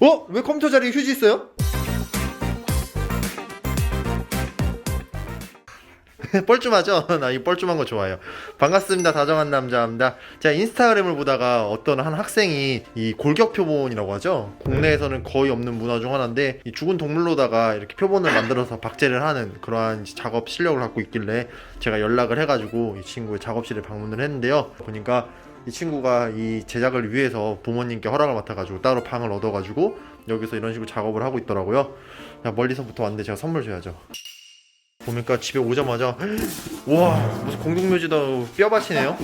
어? 왜 컴퓨터 자리에 휴지 있어요? 뻘쭘하죠? 나 이 뻘쭘한 거 좋아해요. 반갑습니다. 다정한 남자입니다. 제가 인스타그램을 보다가 어떤 한 학생이 이 골격 표본이라고 하죠. 국내에서는 거의 없는 문화 중 하나인데 이 죽은 동물로다가 이렇게 표본을 만들어서 박제를 하는 그러한 작업 실력을 갖고 있길래 제가 연락을 해가지고 이 친구의 작업실에 방문을 했는데요. 보니까 이 친구가 이 제작을 위해서 부모님께 허락을 맡아가지고 따로 방을 얻어가지고 여기서 이런 식으로 작업을 하고 있더라고요. 야, 멀리서부터 왔는데 제가 선물 줘야죠. 보니까 집에 오자마자 와 무슨 공동묘지다 뼈밭이네요.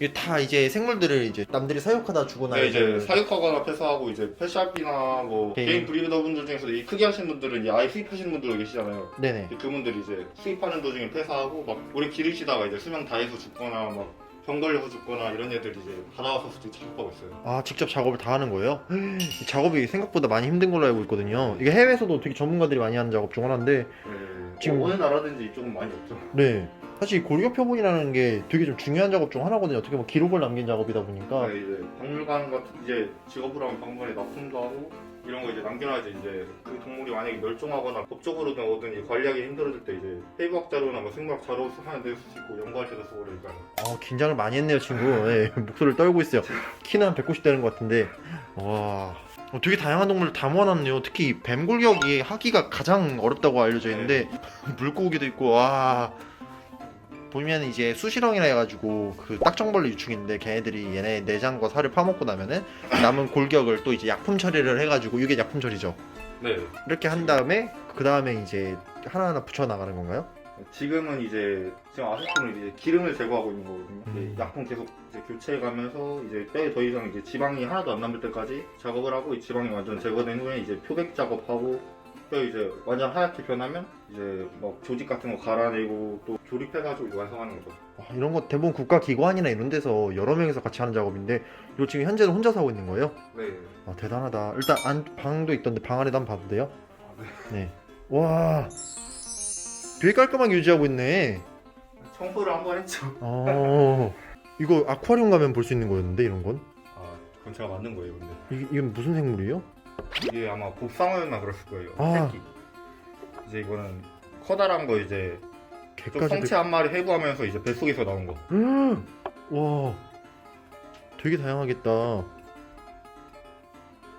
이게 다 이제 생물들을 이제 남들이 사육하다 주거나 네, 이제 사육하거나 폐사하고 이제 펫샵이나 뭐 개인. 개인 브리더 분들 중에서 이 크게 하시는 분들은 이제 아예 수입하시는 분들 계시잖아요. 네네 그분들이 이제 수입하는 도중에 폐사하고 막 오래 기르시다가 이제 수명 다해서 죽거나 막 병 걸려서 죽거나 이런 애들이 이제 받아와서 솔직히 작업하고 있어요. 아 직접 작업을 다 하는 거예요? 이 작업이 생각보다 많이 힘든 걸로 알고 있거든요. 이게 해외에서도 되게 전문가들이 많이 하는 작업 중 하나인데 네, 지금- 지금 어느 나라든지 이쪽은 많이 없죠. 네 사실 이 골격 표본이라는 게 되게 좀 중요한 작업 중 하나거든요. 어떻게 보면 기록을 남긴 작업이다 보니까 네, 이제 박물관 같은 이제 직업으로 하면 박물관에 납품도 하고 이런 거 이제 남겨놔야지 이제 그 동물이 만약에 멸종하거나 법적으로든 뭐든 관리하기 힘들어질 때 이제 해부학 자료나 뭐 생물학 자료 하는데 쓸 수 있고 연구할 때도 쓰고 그러니까 아, 긴장을 많이 했네요, 친구. 예, 목소리를 떨고 있어요. 키는 한 190 되는 것 같은데, 와. 어, 되게 다양한 동물을 다 모아놨네요. 특히 뱀골격이 하기가 가장 어렵다고 알려져 있는데, 물고기도 있고, 와. 보면 이제 수시렁이라 해가지고 그 딱정벌레 유충인데 걔네들이 얘네 내장과 살을 파먹고 나면은 남은 골격을 또 이제 약품 처리를 해가지고 이게 약품 처리죠. 네 이렇게 한 다음에 그 다음에 이제 하나하나 붙여 나가는 건가요? 지금은 이제 지금 아세트는 이제 기름을 제거하고 있는 거거든요. 음. 이제 약품 계속 이제 교체해가면서 이제 뼈에 더 이상 이제 지방이 하나도 안 남을 때까지 작업을 하고 이 지방이 완전 제거된 후에 이제 표백 작업하고 뼈 이제 완전 하얗게 변하면 이제 막 조직 같은 거 갈아내고 또 조립해가지고 이제 완성하는 거죠. 와, 이런 거 대부분 국가기관이나 이런 데서 여러 명이서 같이 하는 작업인데 이거 지금 현재는 혼자서 하고 있는 거예요? 네. 아, 대단하다. 일단 안 방도 있던데 방 안에도 한번 봐도 돼요? 아, 네. 와, 되게 깔끔하게 유지하고 있네. 청소를 한 번 했죠. 어, 이거 아쿠아리움 가면 볼 수 있는 거였는데 이런 건? 아 그건 제가 만든 거예요, 근데 이게, 이건 무슨 생물이에요? 이게 아마 곱상어였나 그랬을 거예요. 아. 새끼. 이제 이거는 커다란 거 이제 또 개까지. 성체 한 마리 해부하면서 이제 뱃속에서 나온 거. 음, 와, 되게 다양하겠다.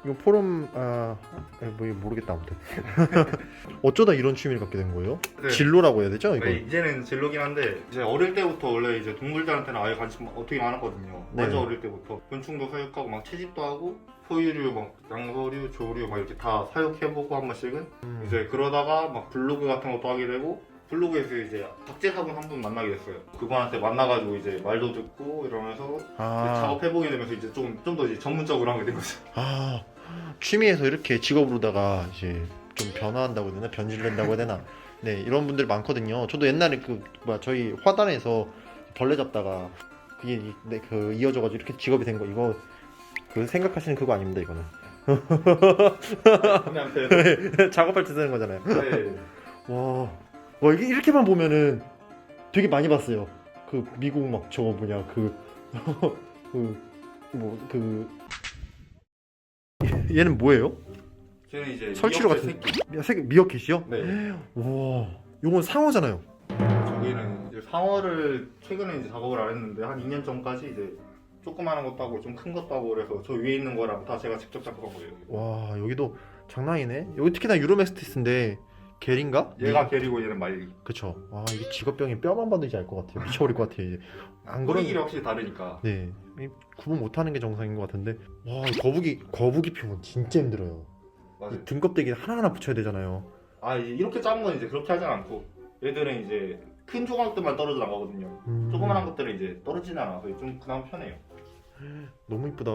이거 포럼 아, 아, 뭐 모르겠다 아무튼. 어쩌다 이런 취미를 갖게 된 거예요? 네. 진로라고 해야 되죠 이거? 네, 이제는 진로긴 한데 이제 어릴 때부터 원래 이제 동물들한테는 아예 관심 어떻게 많았거든요. 네. 완전 어릴 때부터 곤충도 사육하고 막 채집도 하고 포유류, 막 양서류, 조류 막 이렇게 다 사육해보고 한 번씩은 음. 이제 그러다가 막 블로그 같은 것도 하게 되고 블로그에서 이제 박제사분 한 분 만나게 됐어요. 그분한테 만나가지고 이제 말도 듣고 이러면서 아, 작업해보게 되면서 이제 좀 좀더 전문적으로 하게 된 거죠. 아 취미에서 이렇게 직업으로다가 이제 좀 변화한다고 해야 되나? 변질된다고 해야 되나? 네 이런 분들 많거든요. 저도 옛날에 그 뭐야 저희 화단에서 벌레 잡다가 그게 이- 네, 그 이어져가지고 이렇게 직업이 된 거 이거 그 생각하시는 그거 아닙니다 이거는. 한테 작업할 때 쓰는 거잖아요. 네. 와, 와 이게 이렇게만 보면은 되게 많이 봤어요 그 미국 막 저거 뭐냐 그 그뭐그 얘는 뭐예요? 쟤는 이제 설치류 같은- 새끼. 미- 색- 미어캣이요? 네. 와, 요건 상어잖아요. 저기는 이제 상어를 최근에 이제 작업을 안 했는데 한 2년 전까지 이제 조그마한 것도 하고 좀 큰 것도 하고 그래서 저 위에 있는 거랑 다 제가 직접 작업한 거예요. 와, 여기도 장난이네. 여기 특히나 유로메스티스인데 겔인가? 얘가 게리고 얘는 말리. 그쵸. 와, 이게 직업병이 뼈만 봐도 이제 알것 같아요. 미쳐버릴 것 같아요. 이제. 안 그런 길이 확실히 다르니까. 네, 이 구분 못하는 게 정상인 것 같은데. 와, 이 거북이 거북이 표는 진짜 힘들어요. 맞아요. 이 등껍데기 하나하나 붙여야 되잖아요. 아 이제 이렇게 작은 건 이제 그렇게 하진 않고 얘들은 이제 큰 조각들만 떨어져 나가거든요. 음, 조그만한 것들은 이제 떨어지진 않아서 좀 그나마 편해요. 너무 이쁘다.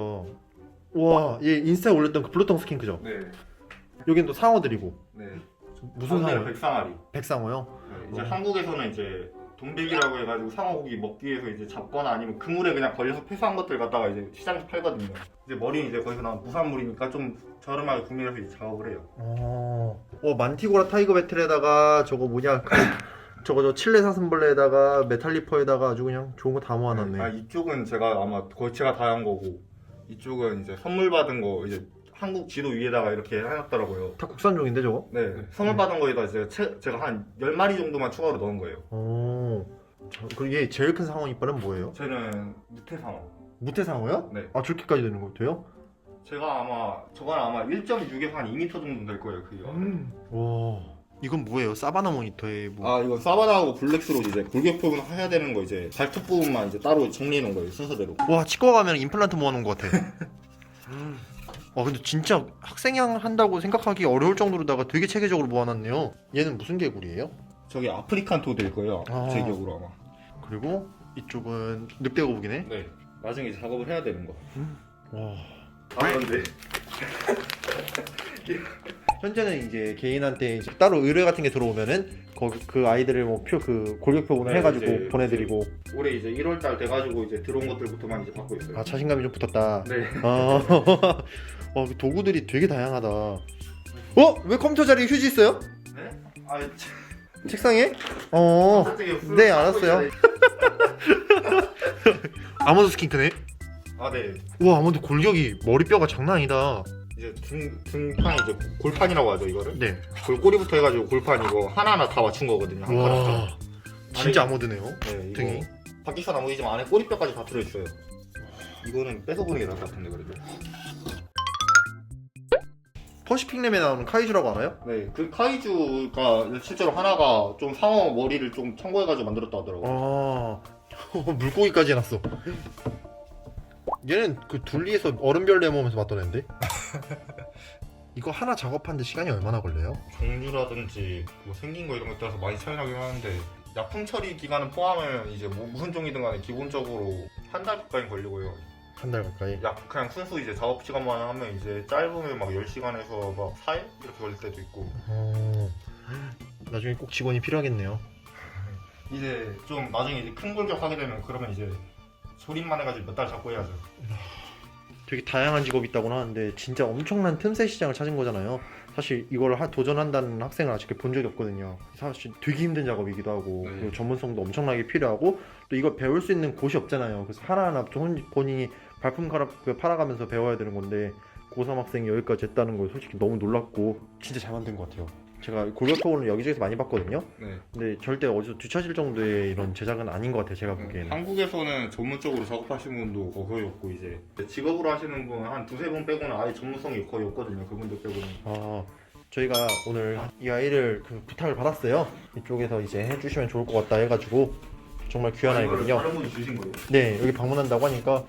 와, 얘 인스타에 올렸던 그 블루텅 스킨크죠. 네. 여긴 또 상어들이고 네. 무슨 상어? 상어? 백상아리. 백상어요? 네, 이제 어. 한국에서는 이제 돈베기라고 해가지고 상어고기 먹기 위해서 이제 잡거나 아니면 그물에 그냥 걸려서 폐사한 것들 갖다가 이제 시장에서 팔거든요. 이제 머리는 이제 거기서 나온 무산물이니까 좀 저렴하게 구매해서 이제 작업을 해요. 어, 어 만티고라 타이거 배틀에다가 저거 뭐냐 그, 저거 저 칠레 사슴벌레에다가 메탈리퍼에다가 아주 그냥 좋은 거 다 모아놨네. 아 이쪽은 제가 아마 거치가 다 한 거고 이쪽은 이제 선물 받은 거 이제 한국 지도 위에다가 이렇게 해놨더라고요. 다 국산종인데 저거? 네, 선물 받은 거에다 이제 채- 제가 한 10마리 정도만 추가로 넣은 거예요. 오. 저- 그럼 얘 제일 큰 상어 이빨은 뭐예요? 쟤는 무태상어. 무태상어야? 네. 아 저렇게까지 되는 거 돼요? 제가 아마 저건 아마 1.6에서 한 2m 정도 될 거예요 그게. 와. 이건 뭐예요? 사바나 모니터에 뭐. 아 이거 사바나하고 블랙스로 이제 골격 표현 해야 되는 거 이제 발톱 부분만 이제 따로 정리해 놓은 거예요 순서대로. 와 치과 가면 임플란트 모아놓은 것 같아. 와 근데 진짜 학생양 한다고 생각하기 어려울 정도로다가 되게 체계적으로 모아놨네요. 얘는 무슨 개구리예요? 저기 아프리칸 토드일 거예요. 아. 제 기억으로 아마. 그리고 이쪽은 늑대 거북이네. 네. 나중에 이제 작업을 해야 되는 거. 와. 아 그런데 현재는 이제 개인한테 이제 따로 의뢰 같은 게 들어오면은 거기 그 아이들을 뭐 표 그 골격 표본을 네, 해가지고 이제 보내드리고 올해 이제 1월 달 돼가지고 이제 들어온 것들부터만 이제 받고 있어요. 아 자신감이 좀 붙었다. 네. 아, 어, 그 도구들이 되게 다양하다. 어? 왜 컴퓨터 자리에 휴지 있어요? 네? 아 책상에? 어. 네, 알았어요. 아마도 스킨크네. 아 네. 우와 아마도 골격이 머리뼈가 장난 아니다. 이제 등 등판이 이제 골판이라고 하죠 이거를. 네. 골꼬리부터 해가지고 골판 이거 하나하나 다 맞춘 거거든요. 한. 와. 진짜 아마드네요. 네, 이거 등이. 안 보이지만 안에 꼬리뼈까지 다 들어있어요. 이거는 뺏어보는 게 나을 것 같은데 그래도. 퍼시픽 램에 나오는 카이주라고 알아요? 네, 그 카이주가 실제로 하나가 좀 상어 머리를 좀 첨거해가지고 만들었다 하더라고요. 아 물고기까지 해놨어. 얘는 그 둘리에서 얼음별 내모으면서 봤던 애인데. 이거 하나 작업하는데 시간이 얼마나 걸려요? 종류라든지 뭐 생긴 거 이런 것에 따라서 많이 차이 나긴 하는데 약품 처리 기간은 포함하면 이제 뭐 무슨 종이든 간에 기본적으로 한 달 가까이 걸리고요. 한 달 가까이. 약 그냥 순수 이제 작업 시간만 하면 이제 짧으면 막 10시간에서 막 4일 이렇게 걸릴 때도 있고 어... 나중에 꼭 직원이 필요하겠네요. 이제 좀 나중에 이제 큰 골격 하게 되면 그러면 이제 조립만 해가지고 몇 달 잡고 해야죠. 되게 다양한 직업이 있다고 하는데 진짜 엄청난 틈새 시장을 찾은 거잖아요. 사실 이걸 하- 도전한다는 학생을 아직 본 적이 없거든요. 사실 되게 힘든 작업이기도 하고 네. 그리고 전문성도 엄청나게 필요하고 또 이걸 배울 수 있는 곳이 없잖아요. 그래서 하나하나 본- 본인이 발품 갈아 그 팔아가면서 배워야 되는 건데 고3 학생이 여기까지 했다는 거 솔직히 너무 놀랐고 진짜 잘 만든 것 같아요. 제가 골격포를 여기저기서 많이 봤거든요. 네. 근데 절대 어디서 뒤처질 정도의 이런 제작은 아닌 것 같아요. 제가 보기에는. 한국에서는 전문적으로 작업하시는 분도 거의 없고 이제 직업으로 하시는 분 한 두세 분 빼고는 아예 전문성이 거의 없거든요. 그분들 빼고는. 아, 저희가 오늘 이 아이를 그 부탁을 받았어요. 이쪽에서 이제 해주시면 좋을 것 같다 해가지고 정말 귀한 아이거든요. 다른 분이 주신 거예요? 네, 여기 방문한다고 하니까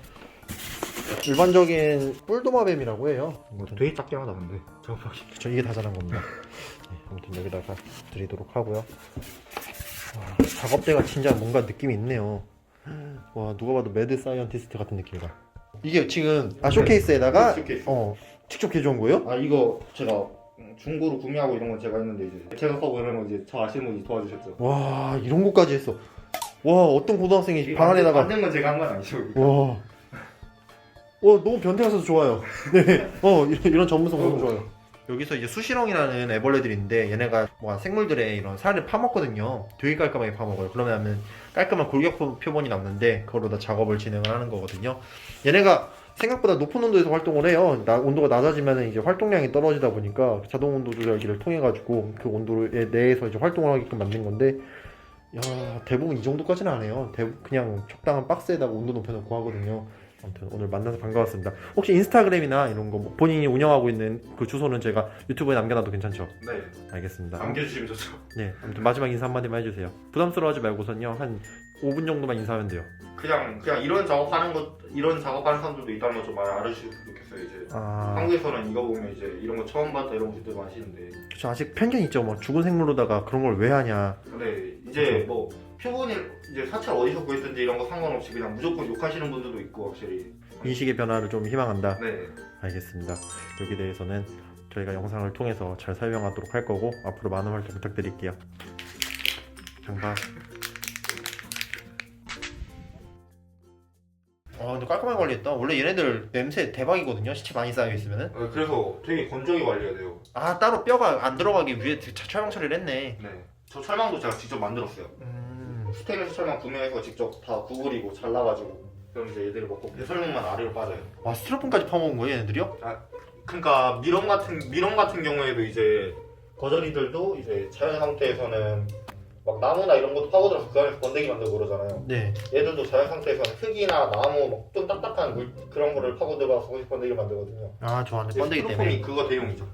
일반적인 뿔도마뱀이라고 해요. 아무튼 되게 작게 하다 근데 작업하기. 저 이게 다 자란 겁니다. 네, 아무튼 여기다가 드리도록 하고요. 와, 작업대가 진짜 뭔가 느낌이 있네요. 와, 누가 봐도 매드 사이언티스트 같은 느낌이다. 이게 지금 아 쇼케이스에다가 쇼케이스. 어 직접 개조한 거예요? 아 이거 제가 중고로 구매하고 이런 건 제가 했는데 이제 제작하고 이런 거 이제 저 아시는 분이 도와주셨죠. 와 이런 것까지 했어. 와 어떤 고등학생이 방 안에다가 만든 건 제가 한 건 아니죠. 와. 와 너무 변태가서 좋아요. 네. 어 이런, 전문성 너무 좋아요. 여기서 이제 수시렁이라는 애벌레들이 있는데 얘네가 뭐 생물들의 이런 살을 파먹거든요. 되게 깔끔하게 파먹어요. 그러면 깔끔한 골격 표- 표본이 남는데 그걸로다 작업을 진행을 하는 거거든요. 얘네가 생각보다 높은 온도에서 활동을 해요. 나- 온도가 낮아지면 이제 활동량이 떨어지다 보니까 자동 온도 조절기를 통해 가지고 그 온도에 내에서 이제 활동을 하게끔 만든 건데 야 대부분 이 정도까지는 안 해요. 대부분 그냥 적당한 박스에다가 온도 높여놓고 하거든요. 아무튼 오늘 만나서 반가웠습니다. 혹시 인스타그램이나 이런 거뭐 본인이 운영하고 있는 그 주소는 제가 유튜브에 남겨놔도 괜찮죠? 네. 알겠습니다. 남겨주시면 좋죠. 네, 아무튼 마지막 인사 한마디만 해주세요. 부담스러워하지 말고선요 한 5분 정도만 인사하면 돼요. 그냥 그냥 이런 작업하는 것 이런 작업하는 사람들도 있다는 거 좀 많이 알아주시면 좋겠어요. 이제 아, 한국에서는 이거 보면 이제 이런 거 처음 봤다 이런 분들 많으시는데 저 아직 편견 있죠. 뭐 죽은 생물로다가 그런 걸 왜 하냐. 근데 이제 뭐 표본을 이제 사찰 어디서 구했든지 이런 거 상관없이 그냥 무조건 욕하시는 분들도 있고 확실히 인식의 변화를 좀 희망한다. 네 알겠습니다. 여기 대해서는 저희가 영상을 통해서 잘 설명하도록 할 거고 앞으로 많은 활동 부탁드릴게요. 장바. 아 근데 깔끔하게 관리했다. 원래 얘네들 냄새 대박이거든요. 시체 많이 쌓여 있으면은. 어, 그래서 되게 건조하게 관리해야 돼요 아 따로 뼈가 안 들어가기 위해 차- 철망 처리를 했네. 네 저 철망도 제가 직접 만들었어요 음. 스테인리스 철망 구매해서 직접 다 구부리고 잘라가지고 그럼 이제 얘들을 먹고 배설물만 아래로 빠져요 와 스티로폼까지 파먹은 거예요, 얘네들이요? 그러니까 미럼 같은 미럼 같은 경우에도 이제 거저리들도 이제 자연 상태에서는 막 나무나 이런 것도 파고들어서 그 안에서 번데기 만들고 그러잖아요. 네. 얘들도 자연 상태에서 흙이나 나무 막 좀 딱딱한 물 그런 거를 파고들어서 거기서 번데기를 만들거든요. 아, 저한테 번데기 때문에. 그거 대용이죠.